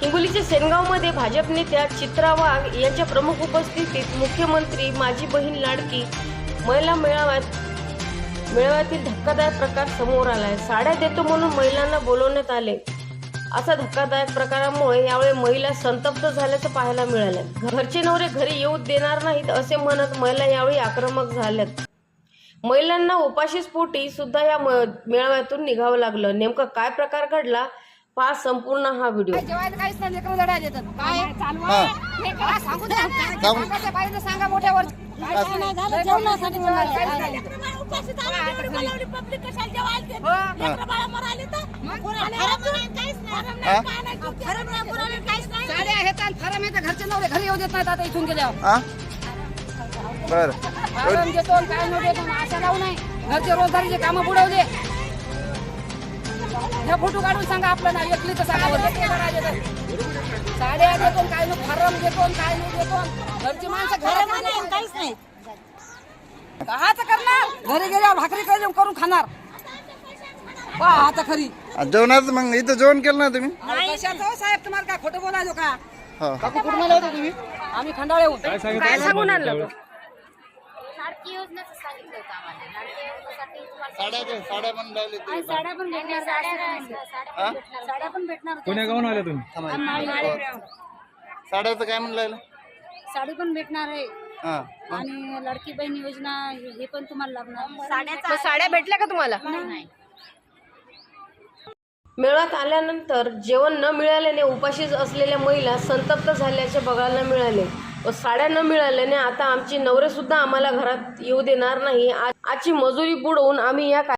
हिंगोलीच्या सेनगावमध्ये भाजप नेत्या चित्रा वाघ यांच्या प्रमुख उपस्थितीत मुख्यमंत्री माझी बहीण लाडकी महिला मेळाव्यात मेळाव्यातील धक्कादायक प्रकार समोर आलाय. साड्या देतो म्हणून महिलांना बोलवण्यात आले. असा धक्कादायक प्रकारामुळे यावेळी महिला संतप्त झाल्याचं पाहायला मिळालं. घरचे नवरे घरी येऊ देणार नाहीत असे म्हणत महिला यावेळी आक्रमक झाल्यात. महिलांना उपाशी पोटी सुद्धा या म- मेळाव्यातून निघावं लागलं. नेमकं काय प्रकार घडला पहा संपूर्ण हा व्हिडिओ. जेवायला काहीच नाही लेकरं लढायला येतात. काय? चालू. आहे? काय सांगू द्या. काय सांगू. सांगायचं पाहिजे सांगा मोठ्यावर काय नाही झालं जेवणासाठी बोलवायला. काय नाही. साड्या आहेत आणि फारम येतं घरचे नवरे घरी येऊ देत नाहीत आता इथून गेल्यावर. हा. बर. फारम देतो आणि काय न देतो अशा जाऊ नये घरचे रोजगारीचे कामं बुडवले. हे फोटो काढून सांगा आपलं नाव एकली तर सांगा. साड्या देतो काय न फारम देतो काय न देतो. घरची माणसं घरात काहीच नाही. काहाचं करणार? घरी गेल्यावर भाकरी करून करून खाणार. पहा आता खरी. जेवणाचं मग इथं जेवण केलं ना तुम्ही? हो साहेब तुम्हाला काय खोटं बोलायचं का? हा. काकू कुठून आले होते तुम्ही? आम्ही खंडाळेहून काय सांगून आणलं? योजनेचं सांगितलं होतं आम्हाला. साड्या साड्या पण राहिले ते. आणि साड्या पण भेटणार साड्या? साड्या पण भेटणार पुण्या गावून आले तुम्ही. साड्याचं काय म्हणलं राहिलं? साडी पण भेटणार आहे. हा आणि लाडकी बहीण योजना हे पण तुम्हाला लागणार. मग साड्या भेटल्या का तुम्हाला? नाही मेळाव्यात आल्यानंतर जेवण न मिळाल्याने उपाशीच असलेल्या महिला संतप्त झाल्याचे बघायला मिळाले. साड्या न मिळाल्याने आता आमचे नवरे सुद्धा आम्हाला घरात येऊ देणार नाही. आजची मजुरी बुडवून आम्ही या